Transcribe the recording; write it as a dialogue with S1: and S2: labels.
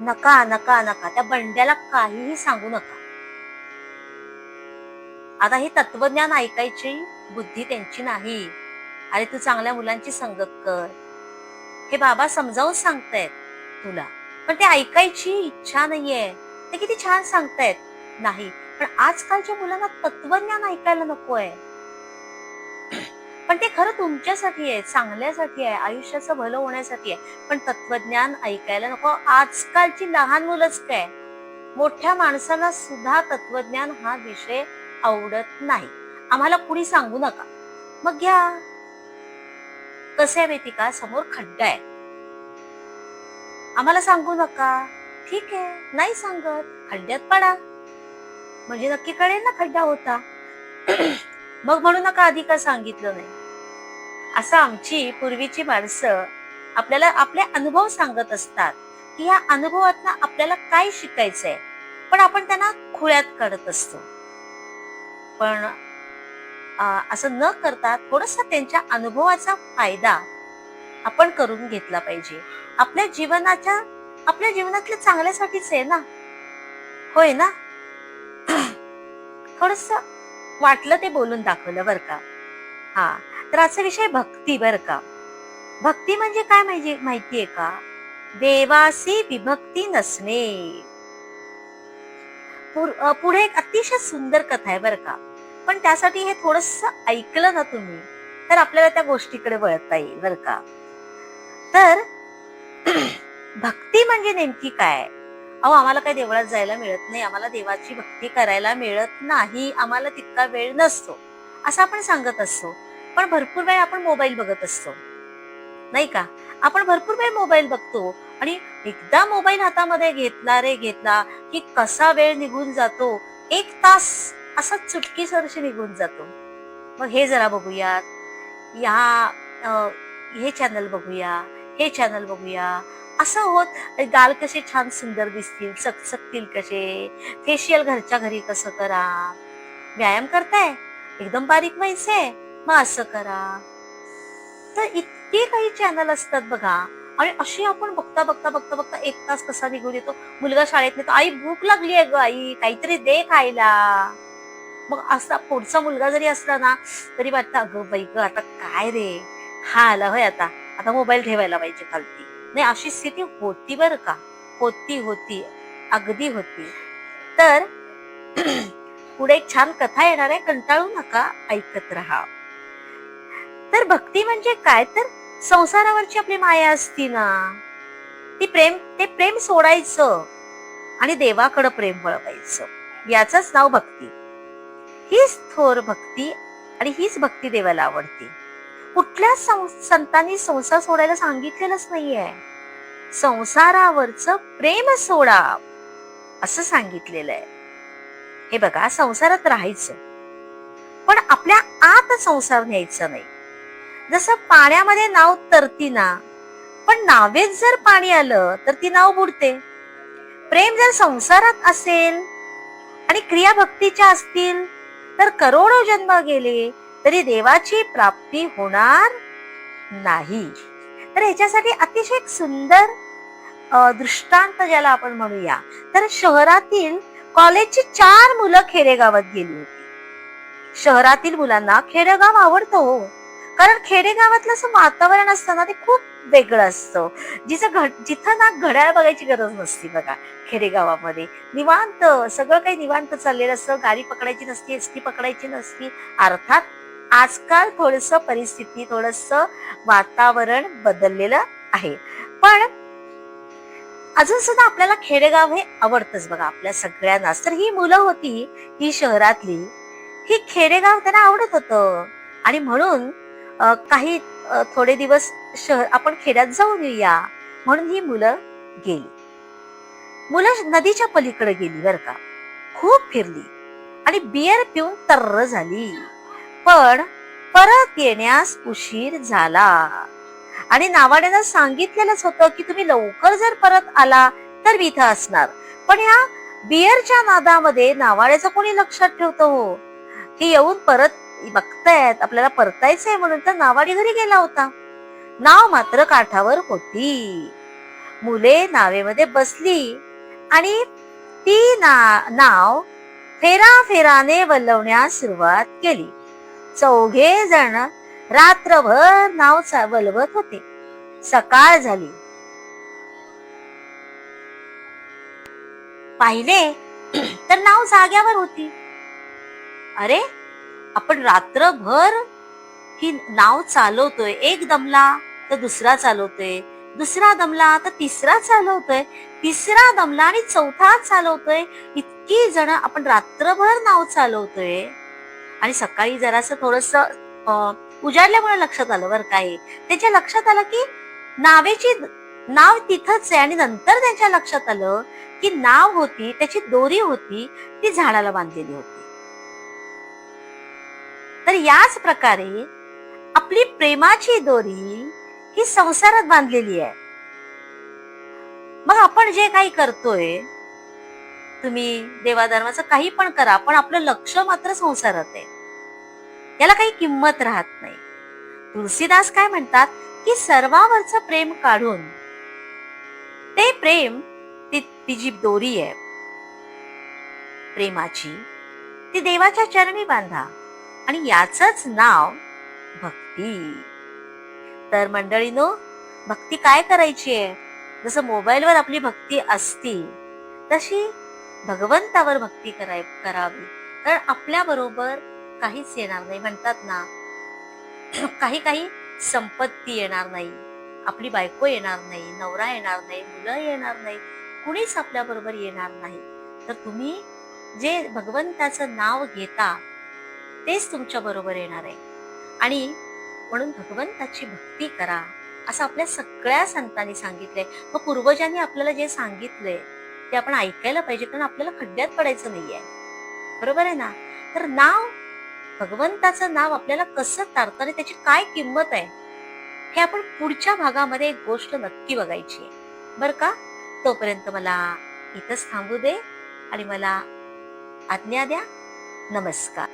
S1: नका नका नका. त्या बंड्याला काहीही सांगू नका. आता हे तत्वज्ञान ऐकायची बुद्धी त्यांची नाही. अरे तू चांगल्या मुलांची संगत कर. हे बाबा समजावून सांगतायत तुला. पण ते ऐकायची इच्छा नाहीये. ते किती छान सांगतायत. नाही पण आजकालच्या मुलांना तत्वज्ञान ऐकायला नको आहे पण ते खरं तुमच्यासाठी आहे चांगल्यासाठी आहे आयुष्याचं भलं होण्यासाठी आहे. पण तत्वज्ञान ऐकायला नको. आजकालची लहान मुलंच काय? मोठ्या माणसाला सुद्धा तत्वज्ञान हा विषय आवडत नाही. आम्हाला कुणी सांगू नका. मग घ्या. कसे आहे माहिती का? समोर खड्डा आहे. आम्हाला सांगू नका. ठीक आहे. नाही सांगत. खड्ड्यात पडा. म्हणजे नक्की कळेल ना खड्डा होता. मग म्हणू नका आधी का सांगितलं नाही? असं आमची पूर्वीची माणसं आपल्याला आपले अनुभव सांगत असतात की या अनुभवातनं आपल्याला काय शिकायचंय. पण आपण त्यांना खुळ्यात काढत असतो. पण असं न करता थोडस त्यांच्या अनुभवाचा फायदा आपण करून घेतला पाहिजे. आपल्या जीवनाच्या आपल्या जीवनातल्या चांगल्यासाठीच आहे ना? होय ना? थोडस वाटलं ते बोलून दाखवलं बर का? हा. तर असा विषय भक्ती बर का? भक्ती म्हणजे काय माहिती माहितीये का? देवासी विभक्ती नसणे. पुढे एक अतिशय सुंदर कथा आहे बर का? पण त्यासाठी हे थोडस ऐकलं ना तुम्ही तर आपल्याला त्या गोष्टीकडे वळता येईल बर का? तर भक्ती म्हणजे नेमकी काय? अहो आम्हाला काही देवळात जायला मिळत नाही आम्हाला देवाची भक्ती करायला मिळत नाही आम्हाला तितका वेळ नसतो असं आपण सांगत असतो. पण भरपूर वेळ आपण मोबाईल बघत असतो. नाही का? आपण भरपूर वेळ मोबाईल बघतो आणि एकदा मोबाईल हातामध्ये घेतला रे घेतला की कसा वेळ निघून जातो? एक तास असा चुटकी सरशी निघून जातो. मग हे जरा बघूयात. या अं, हे चॅनल बघूया हे चॅनल बघूया. असं होत गाल कसे छान सुंदर दिसतील चकचकतील कसे? फेशियल घरच्या घरी कसं करा? व्यायाम करताय? एकदम बारीक व्हायचंय मग असं करा. तर इतके काही चॅनल असतात बघा. आणि अशी आपण बघता बघता बघता बघता एक तास कसा निघून येतो? मुलगा शाळेत नेतो. आई भूक लागली आहे ग आई. काहीतरी दे खायला. मग असा पुढचा मुलगा जरी असला ना तरी वाटतं अगं बाई ग आता काय रे? हा आला होय आता. आता मोबाईल ठेवायला पाहिजे खालती. नाही अशी स्थिती होती बर का? होती होती. अगदी होती. तर पुढे एक छान कथा येणार आहे. कंटाळू नका. ऐकत राहा. तर भक्ती म्हणजे काय? तर संसारावरची आपली माया असती ना. ती प्रेम ते प्रेम सोडायचं आणि देवाकडं प्रेम वळवायचं. याचंच नाव भक्ती. हीच थोर भक्ती आणि हीच भक्ती देवाला आवडते. कुठल्याच संतांनी संसार सोडायला सांगितलेलंच नाहीये. संसारावरच प्रेम सोडा असं सांगितलेलं आहे हे बघा संसारात राहायचं. पण आपल्या आत संसार न्यायचं नाही. जसं पाण्यामध्ये नाव तरती ना पण नावेत जर पाणी आलं तर ती नाव बुडते. प्रेम जर संसारात असेल आणि क्रिया भक्तीच्या असतील तर करोडो जन्म गेले तरी देवाची प्राप्ती होणार नाही. तर ह्याच्यासाठी अतिशय सुंदर दृष्टांत ज्याला आपण म्हणूया. तर शहरातील कॉलेजची चार मुलं खेडेगावात गेली होती. शहरातील मुलांना खेडेगाव आवडतं हो. कारण खेडेगावातलं असं वातावरण असतं ना ते खूप वेगळं असतं. जिथं घड जिथं ना घड्याळ बघायची गरज नसती बघा खेडेगावामध्ये. निवांत सगळं काही निवांत चाललेलं असतं. गाडी पकडायची नसती एस टी पकडायची नसती. अर्थात आजकाल थोडस परिस्थिती थोडस वातावरण बदललेलं आहे. पण अजून सुद्धा आपल्याला खेडेगाव हे आवडतच बघा आपल्या सगळ्यांनाच. तर ही मुलं होती ही शहरातली ही खेडेगाव त्यांना आवडत होतं. आणि म्हणून काही थोडे दिवस शहर आपण खेड्यात जाऊन येऊया. म्हणून ही मुलं गेली. मुलं नदीच्या पलीकडे गेली बर का. खूप फिरली. आणि बियर पिऊन तर्र झाली. पण परत येण्यास उशीर झाला. आणि नावाड्यानं सांगितलेलंच होतं की तुम्ही लवकर जर परत आला तर मी इथं असणार. पण या बियरच्या नादामध्ये नावाड्याचं कोणी लक्षात ठेवतं हो? की येऊन परत बघतायत आपल्याला परतायचंय म्हणून तर नावाडी घरी गेला होता. नाव मात्र काठावर होती. मुले नावेमध्ये बसली आणि ती ना नाव फेरा फेराने वलवण्यास सुरुवात केली. चौघे जण रात्रभर नाव वलवत होते. सकाळ झाली. पाहिले तर नाव जाग्यावर होती. अरे आपण रात्रभर ही नाव चालवतोय. एक दमला तर दुसरा चालवतोय. दुसरा दमला तर तिसरा चालवतोय. तिसरा दमला आणि चौथा चालवतोय. इतकी जण आपण रात्रभर नाव चालवतोय. आणि सकाळी जरासं थोडस उजाडल्यामुळे लक्षात आलं बरं काय त्याच्या लक्षात आलं की नावेची नाव तिथंच आहे आणि नंतर त्यांच्या लक्षात आलं की नाव होती त्याची दोरी होती ती झाडाला बांधलेली होती. तर याच प्रकारे आपली प्रेमाची दोरी ही संसारात बांधलेली आहे. मग आपण जे काही करतोय तुम्ही देवाधर्माचं काही पण करा पण आपलं लक्ष मात्र संसारात आहे. याला काही किंमत राहत नाही. तुलसीदास काय म्हणतात की सर्वावरचं प्रेम काढून ते प्रेम ती ती जी दोरी आहे प्रेमाची ती देवाच्या चरणी बांधा. आणि याच नाव भक्ती. तर मंडळीनो भक्ती काय करायची आहे? जसं मोबाईलवर आपली भक्ती असती तशी भगवंतावर भक्ती कराय करावी. कारण आपल्या बरोबर काहीच येणार नाही. म्हणतात ना काही काही संपत्ती येणार नाही. आपली बायको येणार नाही नवरा येणार नाही मुलं येणार नाही कुणीच आपल्या बरोबर येणार नाही. तर तुम्ही जे भगवंताचं नाव घेता तेच तुमच्या बरोबर येणार आहे. आणि म्हणून भगवंताची भक्ती करा असं आपल्या सगळ्या संतांनी सांगितलंय. मग पूर्वजांनी आपल्याला जे सांगितलंय ते आपण ऐकायला पाहिजे कारण आपल्याला खड्ड्यात पडायचं नाहीये. बरोबर आहे ना? तर नाव भगवंताचं नाव आपल्याला कसं तारतं आणि त्याची काय किंमत आहे हे आपण पुढच्या भागामध्ये एक गोष्ट नक्की बघायची आहे. बर का? तोपर्यंत मला इथंच थांबू दे आणि मला आज्ञा द्या. नमस्कार.